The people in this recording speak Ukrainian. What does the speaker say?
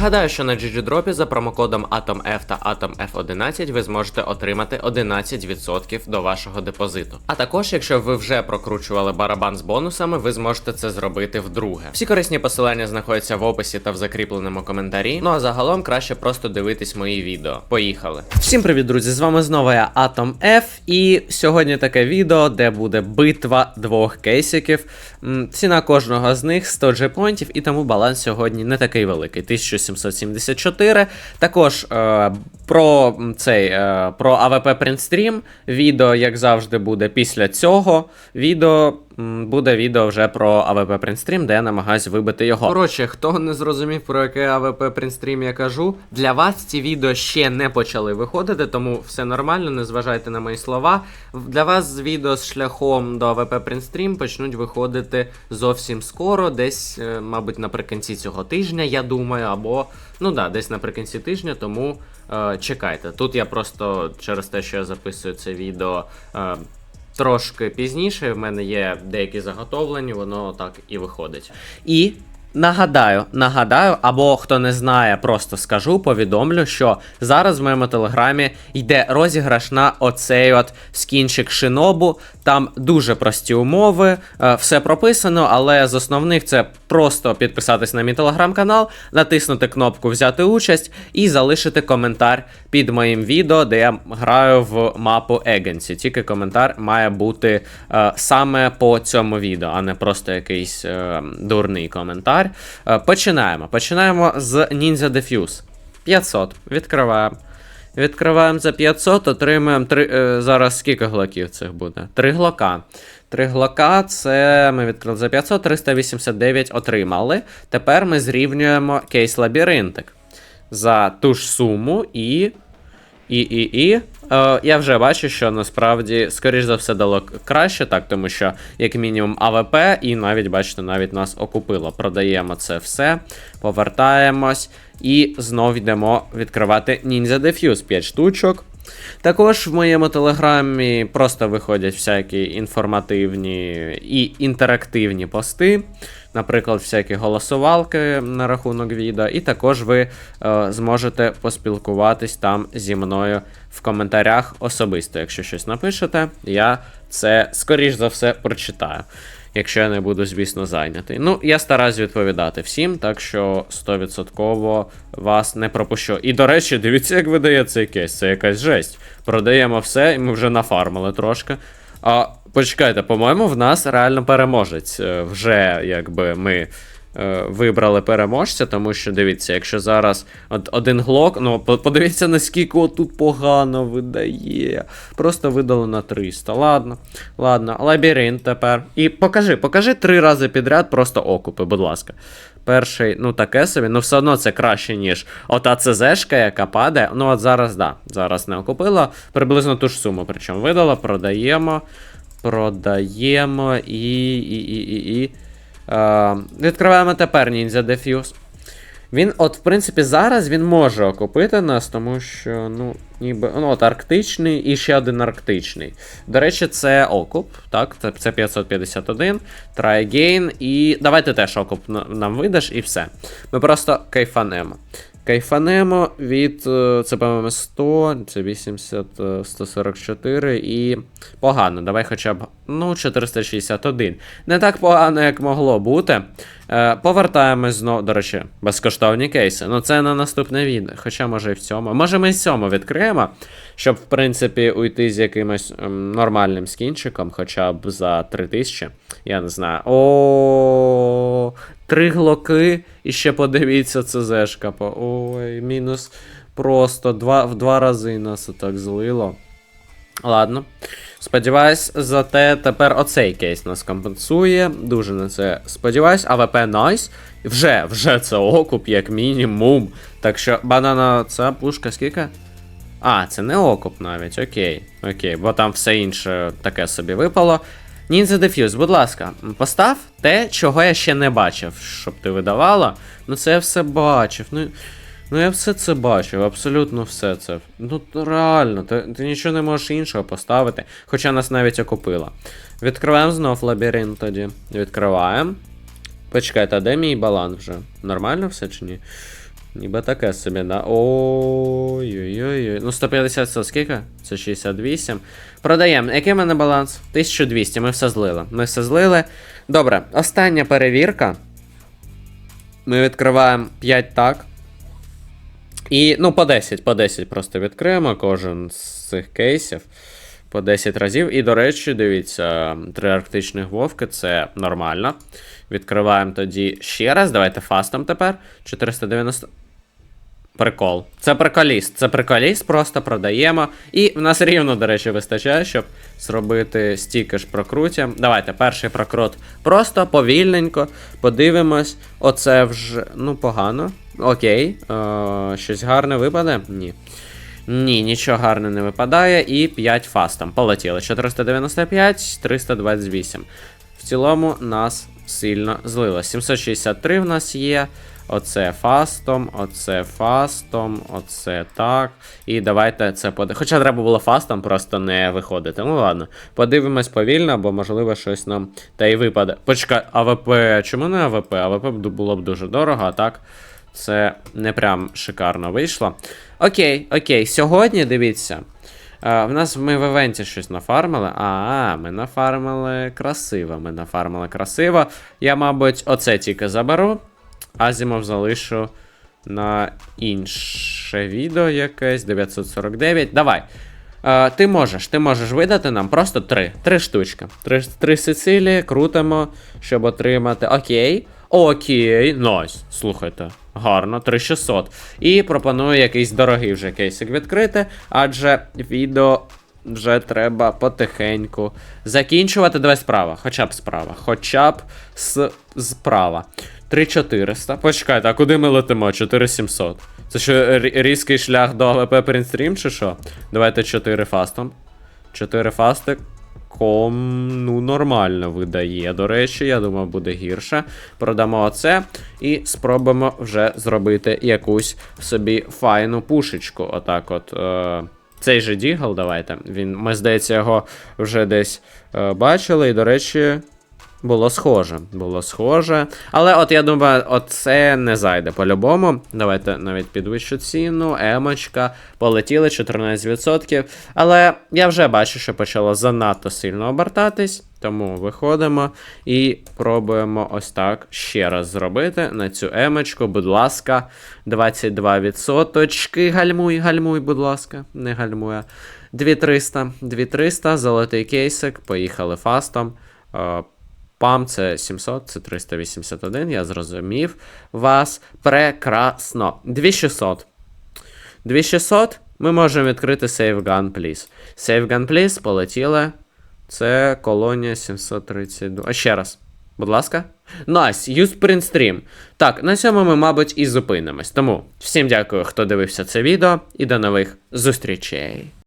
Нагадаю, що на GGDrop за промокодом AtomF та AtomF11 ви зможете отримати 11% до вашого депозиту. А також, якщо ви вже прокручували барабан з бонусами, ви зможете це зробити вдруге. Всі корисні посилання знаходяться в описі та в закріпленому коментарі. Ну а загалом краще просто дивитись мої відео. Поїхали! Всім привіт, друзі! З вами знову я Atom F, і сьогодні таке відео, де буде битва двох кейсиків. Ціна кожного з них 100 джепонтів, і тому баланс сьогодні не такий великий. 1774. Також е, про цей е, про АВП Print Відео, як завжди, буде після цього. Відео буде відео вже про Print Stream, де я намагаюсь вибити його. Коротше, хто не зрозумів, про яке Print Stream я кажу, для вас ці відео ще не почали виходити, тому все нормально, не зважайте на мої слова. Для вас відео з шляхом до Print Stream почнуть виходити зовсім скоро, десь, е, мабуть, наприкінці цього тижня, я думаю, або ну да, десь наприкінці тижня, тому е, чекайте. Тут я просто через те, що я записую це відео. Е, Трошки пізніше в мене є деякі заготовлені, воно так і виходить. І нагадаю, нагадаю, або хто не знає, просто скажу, повідомлю, що зараз в моєму телеграмі йде розіграш на оцей от скінчик Шинобу. Там дуже прості умови, е, все прописано, але з основних це просто підписатись на мій телеграм-канал, натиснути кнопку Взяти участь і залишити коментар під моїм відео, де я граю в мапу Егенсі. Тільки коментар має бути е, саме по цьому відео, а не просто якийсь е, дурний коментар. Починаємо. Починаємо з Ninja Diffuse. 500. Відкриваємо. Відкриваємо за 500, отримуємо три, е, зараз скільки глоків цих буде? Три глока. Три глока це ми відкрили за 500, 389 отримали. Тепер ми зрівнюємо кейс лабіринтик за ту ж суму і. І, і, і. Е, я вже бачу, що насправді, скоріш за все, дало краще, так, тому що, як мінімум, АВП, і навіть, бачите, навіть нас окупило. Продаємо це все, повертаємось і знов йдемо відкривати Ninja Diffuse 5 штучок. Також в моєму телеграмі просто виходять всякі інформативні і інтерактивні пости, наприклад, всякі голосувалки на рахунок відео, і також ви е, зможете поспілкуватись там зі мною в коментарях особисто. Якщо щось напишете, я це скоріш за все прочитаю. Якщо я не буду, звісно, зайнятий. Ну, я стараюсь відповідати всім, так що 100% вас не пропущу. І до речі, дивіться, як видає цей кейс. Це якась жесть. Продаємо все, і ми вже нафармили трошки. А почекайте, по-моєму, в нас реально переможець. Е, Вже якби ми вибрали переможця, тому що дивіться, якщо зараз от один глок, ну подивіться, наскільки тут погано видає. Просто видало на 300. Ладно, ладно, лабіринт тепер. І покажи, покажи три рази підряд просто окупи, будь ласка. Перший, ну таке собі, ну все одно це краще, ніж ота ЦЗшка, яка падає. Ну от зараз, да, зараз не окупила. Приблизно ту ж суму, причому видала, продаємо. Продаємо і. і, і, і, і. Е, відкриваємо тепер Ninja дефюз. Він, от, в принципі, зараз він може окупити нас, тому що, ну, ніби. Ну, от арктичний і ще один арктичний. До речі, це окуп, так, це 551, try again, і давайте теж окуп нам видаш, і все. Ми просто кайфанемо. Кайфанемо від. е, Це, по-моєму, 100, це 80, е, 144 і. Погано. Давай хоча б. Ну, 461. Не так погано, як могло бути. Е, повертаємось знову. До речі, безкоштовні кейси. Ну, це на наступне відео. Хоча, може, і в цьому. Може, ми і в цьому відкриємо, щоб, в принципі, уйти з якимось ем, нормальним скінчиком, хоча б за 3000. Я не знаю. О, три глоки. І ще подивіться, ЦЗшка. по- Ой, мінус просто два, в два рази нас так злило. Ладно. Сподіваюсь, зате тепер оцей кейс нас компенсує. Дуже на це сподіваюсь. АВП найс. Вже, вже це окуп, як мінімум. Так що, банана, ця пушка скільки? А, це не окуп навіть, окей. Окей, бо там все інше таке собі випало. Ninja Diffuse, будь ласка, постав те, чого я ще не бачив, щоб ти видавала. Ну це я все бачив. Ну, ну я все це бачив, абсолютно все це. Ну реально, ти, ти нічого не можеш іншого поставити, хоча нас навіть окупила. Відкриваємо знов лабіринт тоді. Відкриваємо. Почекайте, а де мій баланс вже? Нормально все чи ні? Ніби таке собі, да. Ой-ой-ой. Ну, 150 це скільки? Це 68. Продаємо. Який в мене баланс? 1200. Ми все злили. Ми все злили. Добре, остання перевірка. Ми відкриваємо 5 так. І, ну, по 10, по 10 просто відкриємо кожен з цих кейсів. По 10 разів. І, до речі, дивіться, три арктичних вовки це нормально. Відкриваємо тоді ще раз. Давайте фастом тепер. 490. Прикол. Це приколіст. Це приколіст, просто продаємо. І в нас рівно, до речі, вистачає, щоб зробити стільки ж прокрутів. Давайте, перший прокрут. Просто повільненько подивимось. Оце вже. Ну, погано. Окей. Е, щось гарне випаде? Ні. Ні, нічого гарне не випадає. І 5 фастом. Полетіли. 495, 328. В цілому нас сильно злило. 763 в нас є. Оце фастом, оце фастом, оце так. І давайте це подивимося. Хоча треба було фастом просто не виходити. Ну ладно. Подивимось повільно, бо можливо щось нам та й випаде. Почекай, АВП. Чому не АВП? АВП було б дуже дорого, а так. Це не прям шикарно вийшло. Окей, окей, сьогодні дивіться. Е, в нас ми в івенті щось нафармили. А, ми нафармили красиво. Ми нафармили красиво. Я, мабуть, оце тільки заберу. Азімов залишу на інше відео якесь. 949. Давай. Е, ти можеш, ти можеш видати нам просто три. Три штучки. Три, три Сицилії, крутимо, щоб отримати. Окей. Окей, найс. Слухайте, гарно, 3600. І пропоную якийсь дорогий вже кейсик відкрити, адже відео вже треба потихеньку закінчувати. Давай справа, хоча б справа. Хоча б з справа. 3400. Почекайте, а куди ми летимо? 4700. Це що рі- різкий шлях до АВП Принстрім чи що? Давайте 4 фастом. 4 фасти. Ком, ну, нормально видає. До речі, я думав, буде гірше. Продамо оце і спробуємо вже зробити якусь собі файну пушечку. Отак от. Е- цей же Дігл, давайте. Він, ми, здається, його вже десь е- бачили. І, до речі, було схоже. Було схоже. Але от я думаю, оце не зайде по-любому. Давайте навіть підвищу ціну. Емочка. Полетіли 14%. Але я вже бачу, що почало занадто сильно обертатись. Тому виходимо і пробуємо ось так ще раз зробити на цю емочку. Будь ласка, 22%. Гальмуй, гальмуй, будь ласка, не гальмує. 2300, 2300, золотий кейсик. Поїхали фастом. Пам це 700, це 381, я зрозумів вас прекрасно. 2600. 2600 ми можемо відкрити Save Gun, please. Save Gun, please, полетіли. Це колонія 732. А ще раз. Будь ласка. Найс, use print stream. Так, на цьому ми, мабуть, і зупинимось. Тому всім дякую, хто дивився це відео, і до нових зустрічей.